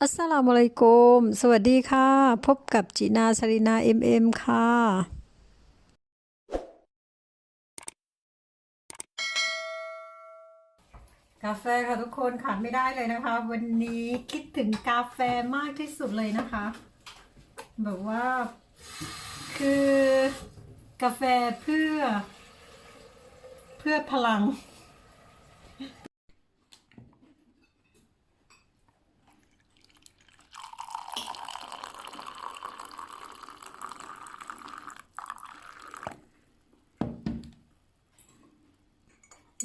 อัสสลามุอะลัยกุม สวัสดีค่ะ พบกับจีนาสรินาเอ็มเอ็มค่ะ กาแฟค่ะทุกคนขาดไม่ได้เลยนะคะ วันนี้คิดถึงกาแฟมากที่สุดเลยนะคะ แบบว่าคือกาแฟเพื่อ เพื่อพลัง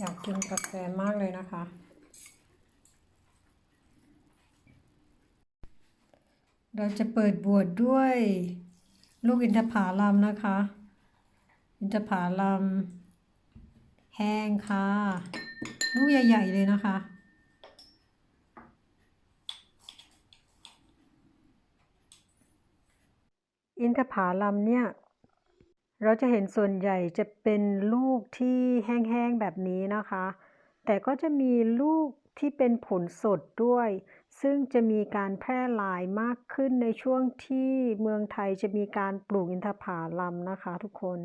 อยากกินกาแฟมากเลยนะคะ เราจะเปิดบวชดด้วยลูกอินทผลัมนะคะ อินทผลัมแห้งค่ะ ลูกใหญ่ ๆ เลยนะคะอินทผลัมเนี่ย เราจะเห็นส่วนใหญ่จะเป็นลูกที่แห้งๆแบบนี้นะคะ แต่ก็จะมีลูกที่เป็นผลสดด้วย ซึ่งจะมีการแพร่หลายมากขึ้นในช่วงที่เมืองไทยจะมีการปลูกอินทผลัมนะคะทุกคน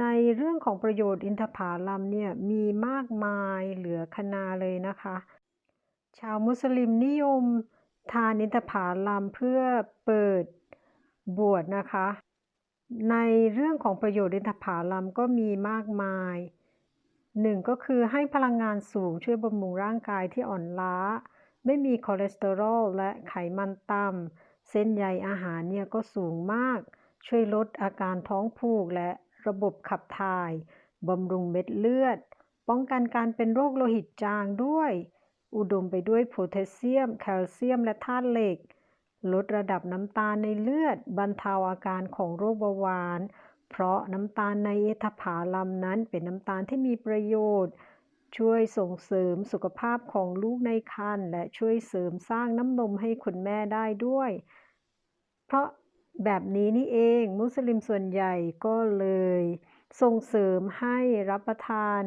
ในเรื่องของประโยชน์อินทผลัมเนี่ยมีมากมายเหลือคนาเลยนะคะ ชาวมุสลิมนิยมทานอินทผลัมเพื่อเปิดบวชนะคะ ในเรื่องของประโยชน์อินทผลัมก็มีมากมายหนึ่งก็คือให้พลังงานสูงช่วยบำรุงร่างกายที่อ่อนล้า ไม่มีคอเลสเตอรอลและไขมันต่ำเส้นใยอาหารเนี่ยก็สูงมาก ช่วยลดอาการท้องผูกและระบบขับถ่ายบำรุงเม็ดเลือด ป้องกันการเป็นโรคโลหิตจางด้วย อุดมไปด้วยโพแทสเซียม แคลเซียม และธาตุเหล็ก ลดระดับน้ำตาลในเลือด บรรเทาอาการของโรคเบาหวาน เพราะน้ำตาลในเอทผาลัมนั้นเป็นน้ำตาลที่มีประโยชน์ ช่วยส่งเสริมสุขภาพของลูกในครรภ์และช่วยเสริมสร้างน้ำนมให้คุณแม่ได้ด้วย เพราะแบบนี้นี่เอง มุสลิมส่วนใหญ่ก็เลย ส่งเสริมให้รับประทาน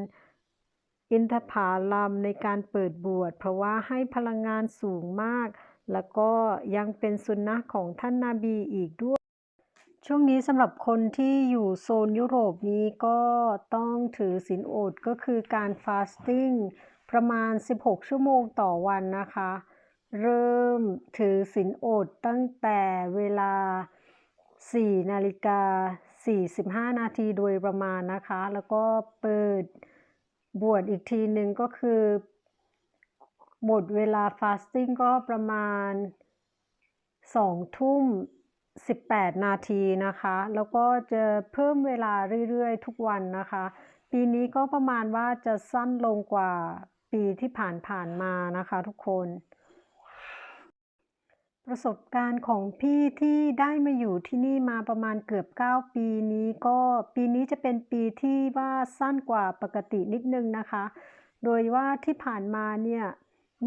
อินทผลัมในการเปิดบวชเพราะว่าให้พลังงานสูงมาก แล้วก็ยังเป็นสุนนะของท่านนาบีอีกด้วย ช่วงนี้สำหรับคนที่อยู่โซนยุโรปนี้ก็ต้องถือศีลอดก็คือการฟาสติ้งประมาณ 16 ชั่วโมงต่อวันนะคะ เริ่มถือศีลอดตั้งแต่เวลา 4 นาฬิกา 45 นาทีโดยประมาณนะคะ แล้วก็เปิดบวชอีกทีหนึ่งก็คือ หมดเวลาฟาสติ้งก็ประมาณ2ทุ่ม18 นาทีนะคะ แล้วก็จะเพิ่มเวลาเรื่อยๆ ทุกวันนะคะ ปีนี้ก็ประมาณว่าจะสั้นลงกว่าปีที่ผ่านๆมานะคะทุกคน ประสบการณ์ของพี่ที่ได้มาอยู่ที่นี่มาประมาณเกือบ 9 ปีนี้ก็ปีนี้จะเป็นปีที่ว่าสั้นกว่าปกตินิดนึงนะคะ โดยว่าที่ผ่านมาเนี่ย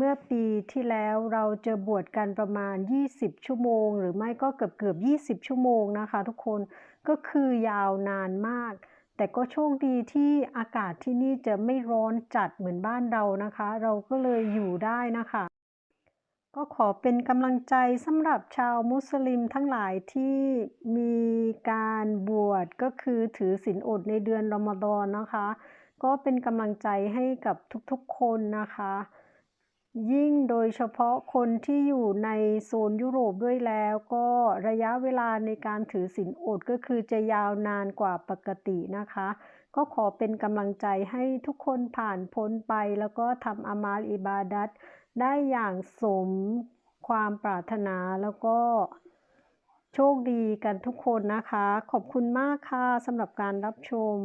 เมื่อปีที่แล้วเราจะบวชกันประมาณ 20 ชั่วโมง หรือไม่ก็เกือบเกือบ20 ชั่วโมงนะคะ ทุกคนก็คือยาวนานมาก แต่ก็โชคดีที่อากาศที่นี่จะไม่ร้อนจัดเหมือนบ้านเรานะคะ เราก็เลยอยู่ได้นะคะ ก็ขอเป็นกำลังใจสำหรับชาวมุสลิมทั้งหลายที่มีการบวชก็คือถือศีลอดในเดือนรอมฎอนนะคะ ก็เป็นกำลังใจให้กับทุกๆคนนะคะ ยิ่งโดยเฉพาะคนที่อยู่ในโซนยุโรปด้วยแล้วก็ระยะเวลาในการถือศีลอดก็คือจะยาวนานกว่าปกตินะคะ ก็ขอเป็นกำลังใจให้ทุกคนผ่านพ้นไป แล้วก็ทำอามาลอิบาดัตได้อย่างสมความปรารถนาแล้วก็โชคดีกันทุกคนนะคะ ขอบคุณมากค่ะสำหรับการรับชม